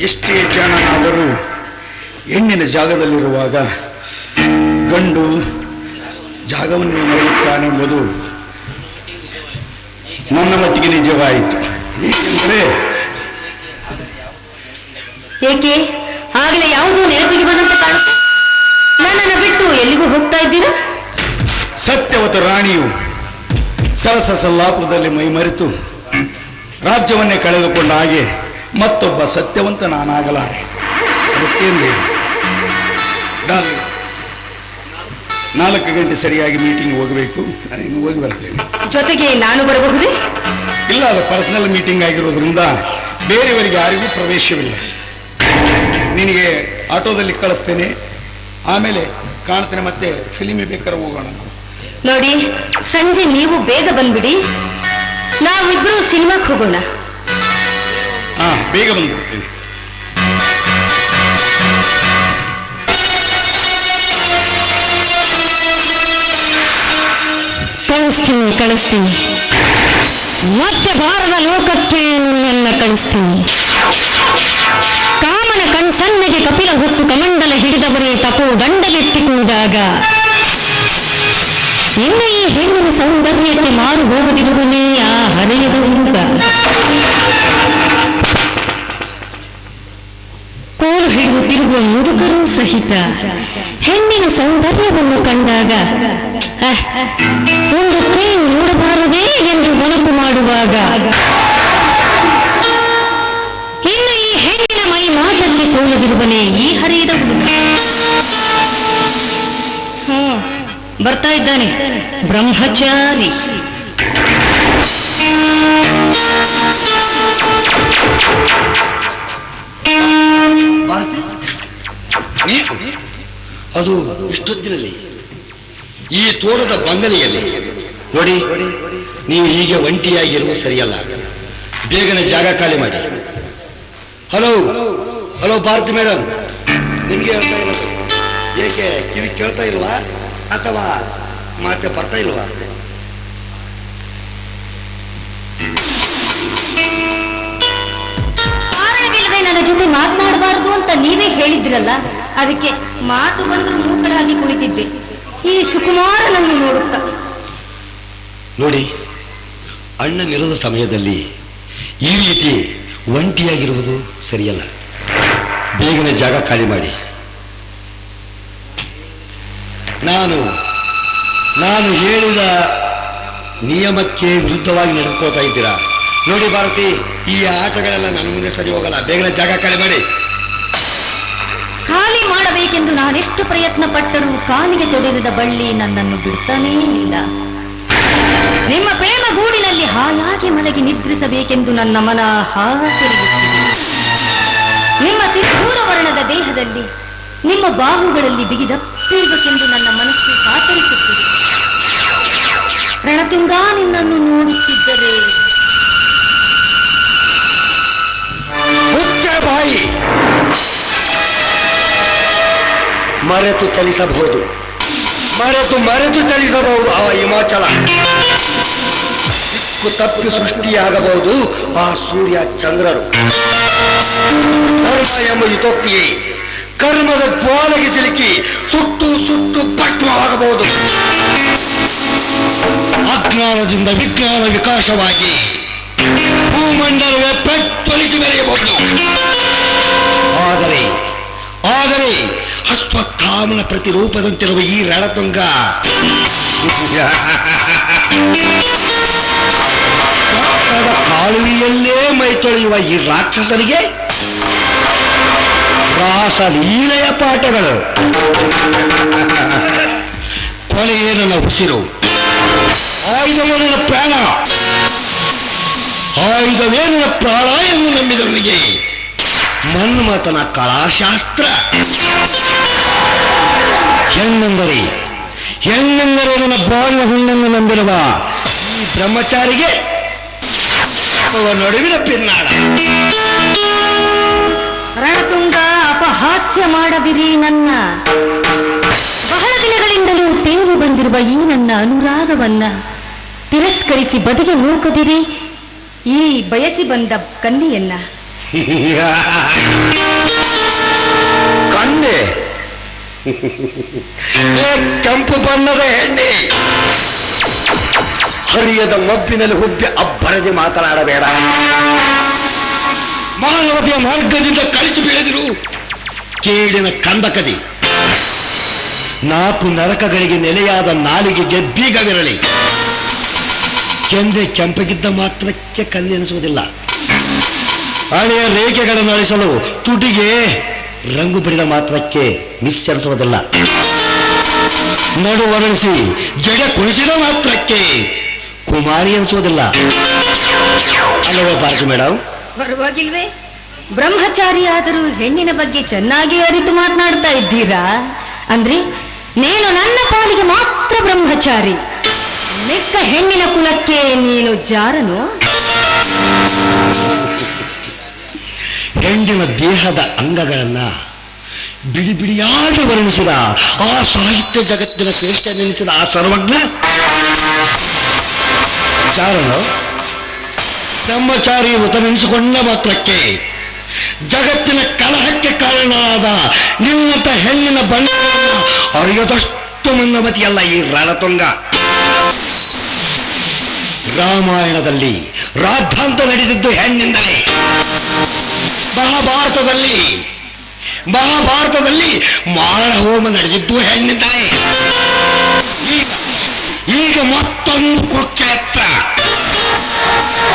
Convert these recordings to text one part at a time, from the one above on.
ಎಷ್ಟೇ ಜನನಾದರೂ ಹೆಣ್ಣಿನ ಜಾಗದಲ್ಲಿರುವಾಗ ಗಂಡು ಜಾಗವನ್ನು ಮರೆಯುತ್ತಾನೆಂಬುದು ನನ್ನ ಮಟ್ಟಿಗೆ ನಿಜವಾಯಿತು. ಏಕೆಂದರೆ ಏಕೆ? ಆಗಲೇ ಯಾವುದೋ ನೆನಪಿಗೆ ಬಂದಂತೆ ಕಾಣುತ್ತೆ. ನನ್ನನ್ನು ಬಿಟ್ಟು ಎಲ್ಲಿಗೂ ಹೋಗ್ತಾ ಇದ್ದೀರಾ? ಸತ್ಯವತ ರಾಣಿಯು ಸರಸ ಸಲ್ಲಾಪುರದಲ್ಲಿ ಮೈಮರೆತು ರಾಜ್ಯವನ್ನೇ ಕಳೆದುಕೊಂಡ ಹಾಗೆ ಮತ್ತೊಬ್ಬ ಸತ್ಯವಂತ ನಾನಾಗಲಾರೆ. ನಾಲ್ಕು ಗಂಟೆ ಸರಿಯಾಗಿ ಮೀಟಿಂಗ್ ಹೋಗಬೇಕು. ನಾನು ಹೋಗಿ ಬರ್ತೇನೆ. ಜೊತೆಗೆ ನಾನು ಬರಬಹುದು? ಇಲ್ಲ ಅದು ಪರ್ಸನಲ್ ಮೀಟಿಂಗ್ ಆಗಿರೋದ್ರಿಂದ ಬೇರೆಯವರಿಗೆ ಯಾರಿಗೂ ಪ್ರವೇಶವಿಲ್ಲ. ನಿನಗೆ ಆಟೋದಲ್ಲಿ ಕಳಿಸ್ತೇನೆ. ಆಮೇಲೆ ಕಾಣ್ತೇನೆ ಮತ್ತೆ ಫಿಲಿಮಿ ಬೇಕಾದ್ರೆ ಹೋಗೋಣ. ನೋಡಿ ಸಂಜೆ ನೀವು ಬೇಗ ಬಂದ್ಬಿಡಿ. ನಾವಿಬ್ರು ಸಿನಿಮಾಕ್ಕೆ ಹೋಗೋಣ. ಬೇಗ ಬಂದ್ಬಿಡ್ತೀನಿ ಕಳಿಸ್ತೀನಿ ಕಳಿಸ್ತೀನಿ. ಮತ್ತೆ ಭಾರದ ಲೋಕಕ್ಕೆ ನಿನ್ನ ಕಳಿಸ್ತೀನಿ. ಕಾಮನ ಕಣ್ಸನ್ನೆಗೆ ಕಪಿಲ ಹೊತ್ತು ಕಮಂಡಲ ಹಿಡಿದವರೇ ತಪೋ ದಂಡಗೆತ್ತಿ ಕುಣಿದಾಗ ಇನ್ನು ಈ ಹೆಣ್ಣಿನ ಸೌಂದರ್ಯಕ್ಕೆ ಮಾರು ಹೋಗದಿರುವನೇ ಆ ಹರೆಯದ ಹುಡುಗ. ಕೋಲು ಮುದುಕರು ಸಹಿತ ಹೆಣ್ಣಿನ ಸೌಂದರ್ಯವನ್ನು ಕಂಡಾಗ ಒಂದು ಕೈ ನೋಡಬಾರದೇ ಎಂದು ಗೊಣಕು ಮಾಡುವಾಗ, ಇನ್ನು ಈ ಹೆಣ್ಣಿನ ಮೈ ಮಾತಲ್ಲಿ ಸೋಲದಿರುವನೇ ಈ ಹರಿಯದ ಬರ್ತಾ ಇದ್ದಾನೆ, ಬ್ರಹ್ಮಚಾರಿ. ನೀನು ಅದು ಇಷ್ಟೊತ್ತಿನಲ್ಲಿ ಈ ತೋಟದ ಬಂಗಲೆಯಲ್ಲಿ. ನೋಡಿ, ನೀವು ಹೀಗೆ ಒಂಟಿಯಾಗಿರುವ ಸರಿಯಲ್ಲ. ಬೇಗನೆ ಜಾಗ ಖಾಲಿ ಮಾಡಿ. ಹಲೋ ಹಲೋ ಭಾರತಿ ಮೇಡಮ್ ನಿಮಗೆ ಏಕೆ, ಕಿವಿ ಕೇಳ್ತಾ ಇಲ್ವಾ? ಅಥವಾ ಮಾತೆ ಬರ್ತಾ ಇಲ್ವಾ? ಜೊತೆ ಮಾತನಾಡಬಾರದು ಅಂತ ನೀವೇ ಹೇಳಿದ್ರಲ್ಲ, ಅದಕ್ಕೆ ಮಾತು ಬಂದರೂ ಮೂಕಳಾಗಿ ಕುಳಿತಿದ್ದೆ ಈ ಸುಕುಮಾರನನ್ನು ನೋಡುತ್ತ. ನೋಡಿ ಅಣ್ಣನಿರದ ಸಮಯದಲ್ಲಿ ಈ ರೀತಿ ಒಂಟಿಯಾಗಿರುವುದು ಸರಿಯಲ್ಲ. ಬೇಗನೆ ಜಾಗ ಖಾಲಿ ಮಾಡಿ. ನಾನು ನಾನು ಹೇಳಿದ ನಿಯಮಕ್ಕೆ ವಿರುದ್ಧವಾಗಿ ನಡೆದುಕೊಳ್ತಾ ಇದ್ದೀರಾ? ನೋಡಿ, ಭಾರತಿ. ಈ ಆಟಗಳೆಲ್ಲ ನನ್ನ ಮುಂದೆ ಸರಿ ಹೋಗಲ್ಲ. ಬೇಗನೆ ಜಾಗ ಖಾಲಿ ಮಾಡಿ. ಖಾಲಿ ಮಾಡಬೇಕೆಂದು ನಾನೆಷ್ಟು ಪ್ರಯತ್ನ ಪಟ್ಟರೂ ಕಾಲಿಗೆ ತೊಡಗಿದ ಬಳ್ಳಿ ನನ್ನನ್ನು ಬಿಡ್ತಾನೇ ಇಲ್ಲ. ನಿಮ್ಮ ಪ್ರೇಮ ಗೂಡಿನಲ್ಲಿ ಹಾಯಾಗಿ ಮಲಗಿ ನಿದ್ರಿಸಬೇಕೆಂದು ನನ್ನ ಮನ ಹಾಗೆ ನಿಮ್ಮ ಸಿಂಧೂರ ವರ್ಣದ ದೇಹದಲ್ಲಿ, ನಿಮ್ಮ ಬಾಹುಗಳಲ್ಲಿ ಬಿಗಿದಪ್ಪಿರಬೇಕೆಂದು ನನ್ನ ಮನಸ್ಸು ಕಾತರಿಸುತ್ತಿದೆ. ರಣತುಂಗ ನಿನ್ನನ್ನು ನೋಡುತ್ತಿದ್ದರೆ ಬಾಯಿ. ಮರೆತು ಚಲಿಸಬಹುದು ಮರೆತು ಮರೆತು ಚಲಿಸಬಹುದು ಆ ಹಿಮಾಚಲ. ತಪ್ಪಿ ಸೃಷ್ಟಿಯಾಗಬಹುದು ಆ ಸೂರ್ಯ ಚಂದ್ರರು. ಕರ್ಮ ಎಂಬ ಯುತೋಕ್ತಿಯೇ ಕರ್ಮದ ಜ್ವಾಲೆಗೆ ಸಿಲುಕಿ ಸುಟ್ಟು ಸುಟ್ಟು ಭಸ್ಮವಾಗಬಹುದು. ಅಜ್ಞಾನದಿಂದ ವಿಜ್ಞಾನ ವಿಕಾಸವಾಗಿ ಭೂಮಂಡಲವೇ ಪ್ರಜ್ವಲಿಸಿ ಮೆರೆಯಬಹುದು ಆದರೆ ಆದರೆ ಅಶ್ವತ್ಥಾಮನ ಪ್ರತಿರೂಪದಂತಿರುವ ಈ ರಣತುಂಗ ಕಪ್ಪದ ಕಾಲುವೆಯಲ್ಲಿ ಮೈ ತೊಳೆಯುವ ಈ ರಾಕ್ಷಸರಿಗೆ ರಾಸ ಲೀಲೆಯ ಪಾಠಗಳು ಕೊಲೆಯೇ ನನ್ನ ಉಸಿರು ಆಯುಧವೇ ನನ್ನ ಪ್ರಾಣ ಆಯುಧವೇ ನನ್ನ ಪ್ರಾಣ ಎಂದು ನಂಬಿದವರಿಗೆ ಮನ್ಮಥನ ಕಲಾಶಾಸ್ತ್ರ. ಹೆಣ್ಣೆಂದರೆ ಹೆಣ್ಣೆಂದರೆ ನನ್ನ ಹುಣ್ಣನ್ನು ನಂಬಿರುವ ಈ ಬ್ರಹ್ಮಚಾರಿಗೆ ನಡುವಿನ ಪಿನ್ನಾಳ. ರಣತುಂಗ ಅಪಹಾಸ್ಯ ಮಾಡದಿರಿ ನನ್ನ. ಬಹಳ ದಿನಗಳಿಂದಲೂ ತೇಲಿ ಬಂದಿರುವ ಈ ನನ್ನ ಅನುರಾಗವನ್ನ ತಿರಸ್ಕರಿಸಿ ಬದಿಗೆ ನೂಕದಿರಿ ಈ ಬಯಸಿ ಬಂದ ಕನ್ನಿಯನ್ನ ಕನ್ನೆ ಏ, ಕೆಂಪು ಬಣ್ಣದ ಹೆಣ್ಣೆ. ಹರಿಯದ ಮಬ್ಬಿನಲ್ಲಿ ಹುಬ್ಬಿ ಅಬ್ಬರದೆ ಮಾತನಾಡಬೇಡ. ಮಾನವತೆಯ ಮಾರ್ಗದಿಂದ ಕಳಿಸಿ ಬೀಳದಿರು. ಕೇಳಿನ ಕಂದಕದಿ. ನಾಲ್ಕು ನರಕಗಳಿಗೆ ನೆಲೆಯಾದ ನಾಲಿಗೆಗೆ ಬೀಗವಿರಲಿ. ಚಂದ್ರೆ ಕೆಂಪಗಿದ್ದ ಮಾತ್ರಕ್ಕೆ ಕಲ್ಲೆನಿಸುವುದಿಲ್ಲ ಹಳೆಯ ರೇಖೆಗಳನ್ನು ಅಳಿಸಲು ತುಟಿಗೆ ರಂಗು ಬಿಡಿದ ಮಾತ್ರಕ್ಕೆ ನಿಶ್ಚರಿಸುವುದಿಲ್ಲ. ನಡು ಒರಳಿಸಿ ಜಡ ಕುಣಿಸಿದ ಮಾತ್ರಕ್ಕೆ ಕುಮಾರಿ ಅನಿಸುವುದಿಲ್ಲ ಪಾರ್ಟಿ ಮೇಡಮ್ ಪರವಾಗಿಲ್ವೇ? ಬ್ರಹ್ಮಚಾರಿ ಆದರೂ ಹೆಣ್ಣಿನ ಬಗ್ಗೆ ಚೆನ್ನಾಗಿ ಅರಿತು ಮಾತನಾಡ್ತಾ ಇದ್ದೀರಾ? ಅಂದ್ರೆ, ನೀನು ನನ್ನ ಪಾಲಿಗೆ ಮಾತ್ರ ಬ್ರಹ್ಮಚಾರಿ. ಮೆತ್ತ ಹೆಣ್ಣಿನ ಕುಲಕ್ಕೆ ನೀನು ಜಾರನು? ಹೆಣ್ಣಿನ ದೇಹದ ಅಂಗಗಳನ್ನ ಬಿಡಿ ಬಿಡಿಯಾಗಿ ವರ್ಣಿಸಿದ ಆ ಸಾಹಿತ್ಯ ಜಗತ್ತಿನ ಶ್ರೇಷ್ಠ ನೆನೆಸಿದ ಆ ಸರ್ವಜ್ಞ? ಚಾರನು ಬ್ರಹ್ಮಚಾರಿ ವ್ರತವೆನಿಸಿಕೊಂಡ ಮಾತ್ರಕ್ಕೆ ಜಗತ್ತಿನ ಕಲಹಕ್ಕೆ ಕಾರಣವಾದ ನಿನ್ನಂತ ಹೆಣ್ಣಿನ ಬಣ್ಣ ಅರಿಯದಷ್ಟು ಮಂದಮತಿಯಲ್ಲ ಈ ರಣತುಂಗ. ರಾಮಾಯಣದಲ್ಲಿ ರಾದ್ಧಾಂತ ನಡೆದಿದ್ದು ಹೆಣ್ಣಿಂದಲೇ ಮಹಾಭಾರತದಲ್ಲಿ ಮಹಾಭಾರತದಲ್ಲಿ ಮಾರಣ ಹೋಮ ನಡೆದಿದ್ದು ಹೆಣ್ಣಿಂದಲೇ ಈಗ ಮತ್ತೊಂದು ಕುರುಕ್ಷೇತ್ರ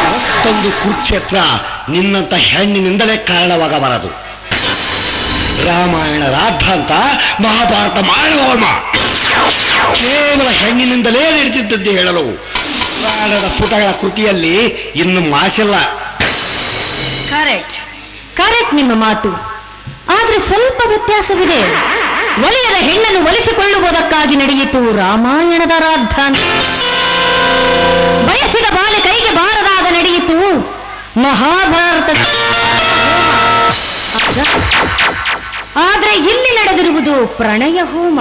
ಮತ್ತೊಂದು ಕುರುಕ್ಷೇತ್ರ ನಿನ್ನಂತ ಹೆಣ್ಣಿನಿಂದಲೇ ಕಾರಣವಾಗಬಾರದು. ರಾಮಾಯಣ ರಾದ್ಧಾಂತ ಮಹಾಭಾರತ ಮಾರಣ ಹೋಮ. ಕೇವಲ ಹೆಣ್ಣಿನಿಂದಲೇ ನಡೆದಿದ್ದದ್ದು ಹೇಳಲು ಪುರಾಣದ ಪುಟಗಳ ಕೃತಿಯಲ್ಲಿ ಇನ್ನು ಮಾಸಿಲ್ಲ ಕರೆಕ್ಟ್ ಕರೆಕ್ಟ್ ನಿಮ್ಮ ಮಾತು. ಆದ್ರೆ ಸ್ವಲ್ಪ ವ್ಯತ್ಯಾಸವಿದೆ. ಒಲೆಯದ ಹೆಣ್ಣನ್ನು ಒಲಿಸಿಕೊಳ್ಳುವುದಕ್ಕಾಗಿ ನಡೆಯಿತು ರಾಮಾಯಣದ ರಾದ್ಧಾಂತ ಬಯಸಿದ ಬಾಲೆ ಕೈಗೆ ಬಾರದಾಗ ನಡೆಯಿತು ಮಹಾಭಾರತ. ಆದ್ರೆ ಇಲ್ಲಿ ನಡೆದಿರುವುದು ಪ್ರಣಯ ಹೋಮ.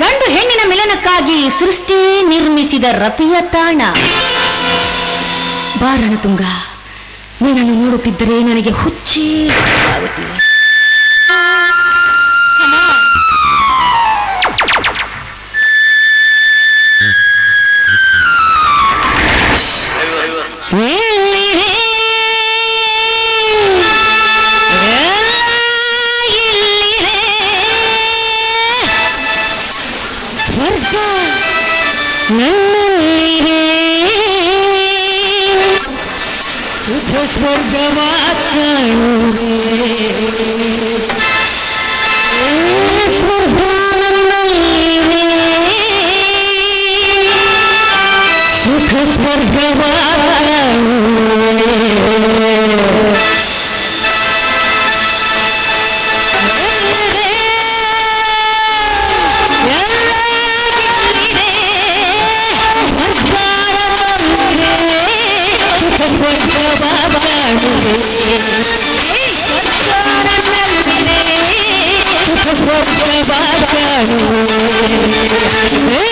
ಗಂಡು ಹೆಣ್ಣಿನ ಮಿಲನಕ್ಕಾಗಿ ಸೃಷ್ಟಿ ನಿರ್ಮಿಸಿದ ರತಿಯ ತಾಣ ಬಾರಣ ತುಂಗ ನೀನನ್ನು ನೋಡುತ್ತಿದ್ದರೆ ನನಗೆ ಹುಚ್ಚಿ ಆಗುತ್ತಿದೆ. Hey!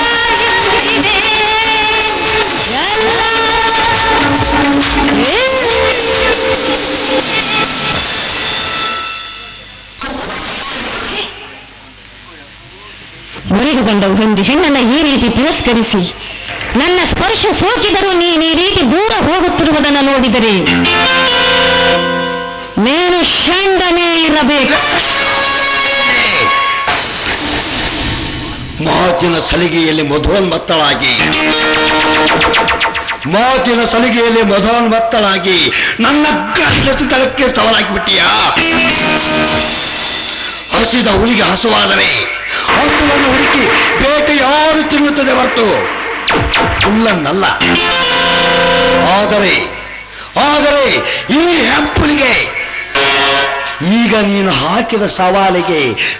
ಮುರಿದುಕೊಂಡ ಎಂದು ಈ ರೀತಿ ತಿರಸ್ಕರಿಸಿ, ನನ್ನ ಸ್ಪರ್ಶ ಸೋಕಿದರೂ ನೀನು ಈ ರೀತಿ ದೂರ ಹೋಗುತ್ತಿರುವುದನ್ನು ನೋಡಿದರೆ ನೀನು ಷಂಡನೇ ಇರಬೇಕು. ಮಾತಿನ ಸಲಿಗೆಯಲ್ಲಿ ಮಧೋನ್ಮತ್ತಳಾಗಿ ಮಾತಿನ ಸಲಿಗೆಯಲ್ಲಿ ಮಧೋನ್ಮತ್ತಳಾಗಿ ನನ್ನ ಸವಾಲಾಗಿ ಬಿಟ್ಟಿಯಾ ಹಸಿದ ಹುಲಿಗೆ ಹಸುವಾದರೆ ಹಸುವನ್ನು ಹುಡುಕಿ ಬೇಕು ಯಾರು ತಿನ್ನುತ್ತದೆ ಹೊರತು? ಸುಳ್ಳನ್ನಲ್ಲ ಆದರೆ ಆದರೆ ಈ ಹೆಪ್ಪಲಿಗೆ ಈಗ ನೀನು ಹಾಕಿದ ಸವಾಲಿಗೆ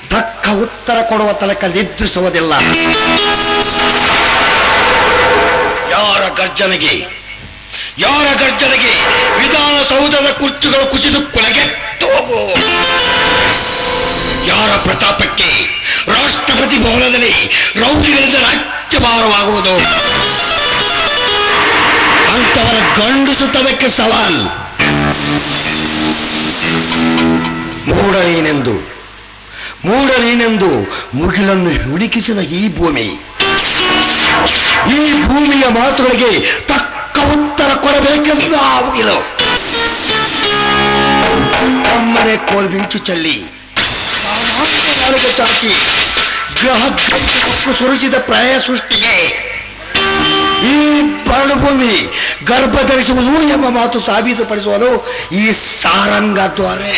ತಕ್ಕ ಉತ್ತರ ಕೊಡುವ ತನಕ ನಿದ್ರಿಸುವುದಿಲ್ಲ. ಯಾರ ಗರ್ಜನೆಗೆ? ಯಾರ ಗರ್ಜನೆಗೆ ವಿಧಾನಸೌಧದ ಕುರ್ಚಿಗಳು ಕುಸಿದು ಕೊಳಗೆಟ್ಟು ಹೋಗು ಯಾರ ಪ್ರತಾಪಕ್ಕೆ ರಾಷ್ಟ್ರಪತಿ ಭವನದಲ್ಲಿ ರೌಡಿಗಳಿಂದ ರಾಜ್ಯಭಾರವಾಗುವುದು. ಅಂತವರ ಗಂಡಸುತನಕ್ಕೆ ಸವಾಲ್. ಮೂಡರೇನೆಂದು ಮೂಡರೇನೆಂದು ಮೂಢ ನೀನೆಂದು ಮುಗಿಲನ್ನು ಹುಡುಕಿಸಿದ ಈ ಭೂಮಿ. ಈ ಭೂಮಿಯ ಮಾತುಗಳಿಗೆ ತಕ್ಕ ಉತ್ತರ ಕೊಡಬೇಕೆಂದು ಆ ಮುಗಿಲು ತಮ್ಮನೆ ಕೋಲ್ಬಿಂಚು ಚೆಲ್ಲಿ ನಾಲಿಗೆ ಚಾಚಿ ಗ್ರಹ ಸುರಿಸಿದ ಪ್ರಾಯ ಸೃಷ್ಟಿಗೆ ಈ ಪರ್ಣಭೂಮಿ ಗರ್ಭ ಧರಿಸುವುದು ಎಂಬ ಮಾತು ಸಾಬೀತುಪಡಿಸುವರು ಈ ಸಾರಂಗ ದ್ವಾರೆ